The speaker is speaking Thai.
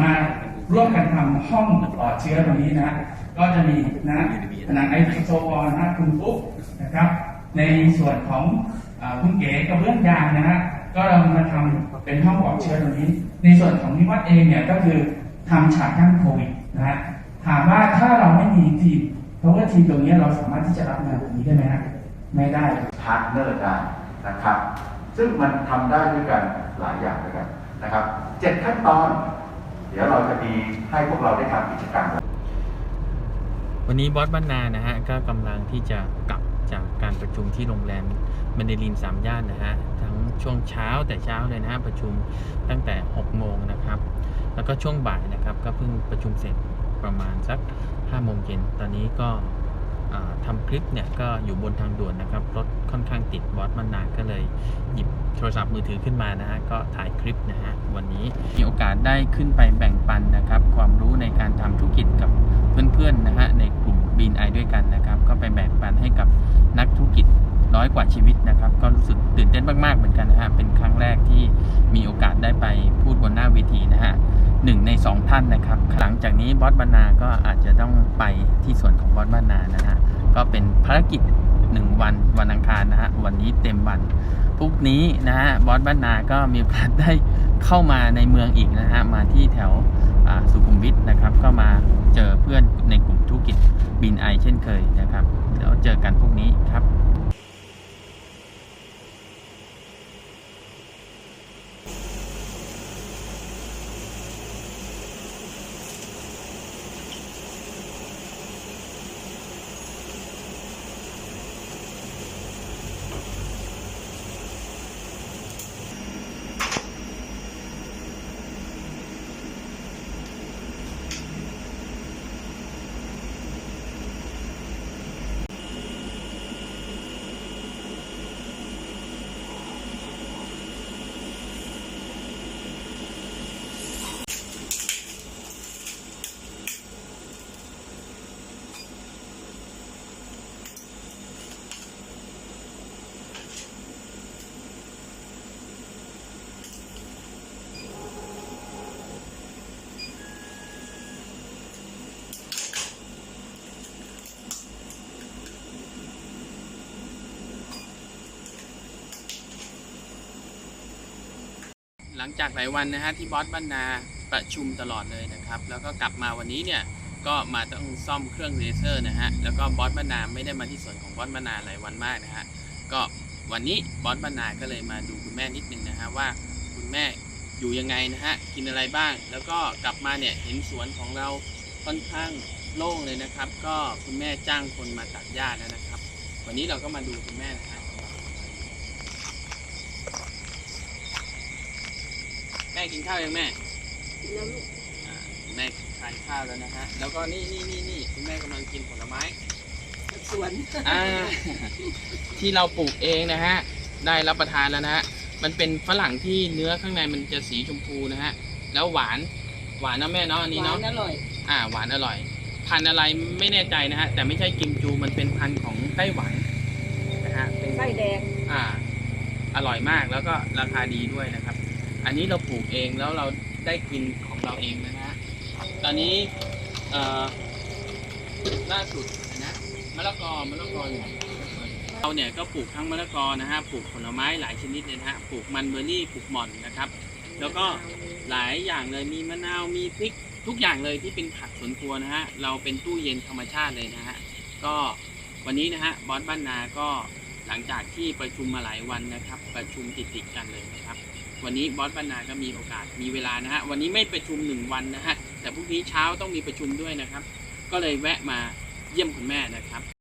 มาร่วมกันทำห้องปลอดเชื้อตรงนี้นะ ก็จะมีนะนังไอโซวอลนะคุณปุ๊กนะครับ ในส่วนของคุณเก๋กับเรื่องยางนะฮะก็เรามาทำเป็นห้องปลอดเชื้อตรงนี้ ในส่วนของนิวัฒน์เองเนี่ยก็คือทำฉากกั้นโควิดนะฮะถามว่าถ้าเราไม่มีทีมเพราะว่าทีมตรงนี้เราสามารถที่จะรับงานตรงนี้ได้ไหมฮะไม่ได้พาร์ทเนอร์ได้นะครับ ซึ่งมันทำได้ด้วยกันหลายอย่างด้วยกันนะครับเจ็ดขั้นตอน เดี๋ยวเราจะมีให้พวกเราได้ทำกิจกรรมวันนี้บอสบ้านนานะฮะก็กำลังที่จะกลับจากการประชุมที่โรงแรมเมนเดลินสามย่านนะฮะทั้งช่วงเช้าแต่เช้าเลยนะฮะประชุมตั้งแต่6โมงนะครับ แล้วก็ช่วงบ่ายนะครับ ก็เพิ่งประชุมเสร็จประมาณสัก5โมงเย็นตอนนี้ก็ อ่าทำคลิปเนี่ยก็อยู่บนทางด่วนนะครับ รถค่อนข้างติดบอสบ้านนาก็เลยหยิบโทรศัพท์มือถือขึ้นมานะฮะก็ถ่ายคลิปนะฮะวันนี้มีโอกาสได้ขึ้นไปแบ่งปันนะครับ ความรู้ในการทำธุรกิจกับเพื่อนๆนะฮะในกลุ่มบีนไอด้วยกันนะครับ ก็ไปแบ่งปันให้กับนักธุรกิจร้อยกว่าชีวิตนะครับ ก็รู้สึกตื่นเต้นมากๆเหมือนกันนะฮะเป็นครั้งแรกที่มีโอกาสได้ไปพูดบนหน้าเวทีนะฮะ หนึ่งในสองท่านนะครับ หลังจากนี้บอสบรรณาก็อาจจะต้องไปที่ส่วนของบอสบรรณานะฮะก็เป็นภารกิจหนึ่งวันวันอังคารนะฮะวันนี้เต็มวันพรุ่งนี้นะฮะบอสบรรณาก็มีโอกาสได้เข้ามาในเมืองอีกนะฮะมาที่แถวสุขุมวิทนะครับ ก็มาเจอเพื่อนในกลุ่มธุรกิจบินไอเช่นเคยนะครับแล้วเจอกันพรุ่งนี้ครับ หลังจากหลายวันนะฮะที่บอสบ้านนาประชุมตลอดเลยนะครับ แล้วก็กลับมาวันนี้เนี่ยก็มาต้องซ่อมเครื่องเลเซอร์นะฮะแล้วก็บอสบ้านนาไม่ได้มาที่สวนของบอสบ้านนาหลายวันมากนะฮะก็วันนี้บอสบ้านนาก็เลยมาดูคุณแม่นิดนึงนะฮะว่าคุณแม่อยู่ยังไงนะฮะกินอะไรบ้าง แล้วก็กลับมาเนี่ยเห็นสวนของเราค่อนข้างโล่งเลยนะครับ ก็คุณแม่จ้างคนมาตัดหญ้าแล้วนะครับ วันนี้เราก็มาดูคุณแม่นะฮะแม่ กินข้าวยังแม่แล้วลูกอ่าคุณแม่ทานข้าวแล้วนะฮะ แล้วก็นี่นี่นี่นี่คุณแม่กำลังกินผลไม้สวนอ่าที่เราปลูกเองนะฮะ ได้รับประทานแล้วนะฮะ มันเป็นฝรั่งที่เนื้อข้างในมันจะสีชมพูนะฮะ แล้วหวาน หวานนะแม่เนาะ อันนี้หวาเนาะ นอร่อยอ่า หวานอร่อย พันธุ์อะไรไม่แน่ใจนะฮะ แต่ไม่ใช่กิมจู มันเป็นพันธุ์ของไต้หวันนะฮะ เป็น ไส้แดง อ่า อร่อยมากแล้วก็ราคาดีด้วยนะครับ อันนี้เราปลูกเองแล้วเราได้กินของเราเองนะฮะ ตอนนี้ล่าสุดนะมะละกอมะละกออยู่เราเนี่ยก็ปลูกทั้งมะละกอนะฮะ ปลูกผลไม้หลายชนิดเลยนะฮะ ปลูกมันเบอร์รี่ ปลูกหม่อนนะครับ แล้วก็หลายอย่างเลย มีมะนาว มีพริก ทุกอย่างเลยที่เป็นผักสวนครัวนะฮะ เราเป็นตู้เย็นธรรมชาติเลยนะฮะ ก็วันนี้นะฮะ บอสบ้านนา ก็ หลังจากที่ประชุมมาหลายวันนะครับ ประชุมติดติดกันเลยนะครับ วันนี้บอสบ้านนาก็มีโอกาสมีเวลานะฮะวันนี้ไม่ประชุมหนึ่งวันนะฮะแต่พรุ่งนี้เช้าต้องมีประชุมด้วยนะครับ ก็เลยแวะมาเยี่ยมคุณแม่นะครับ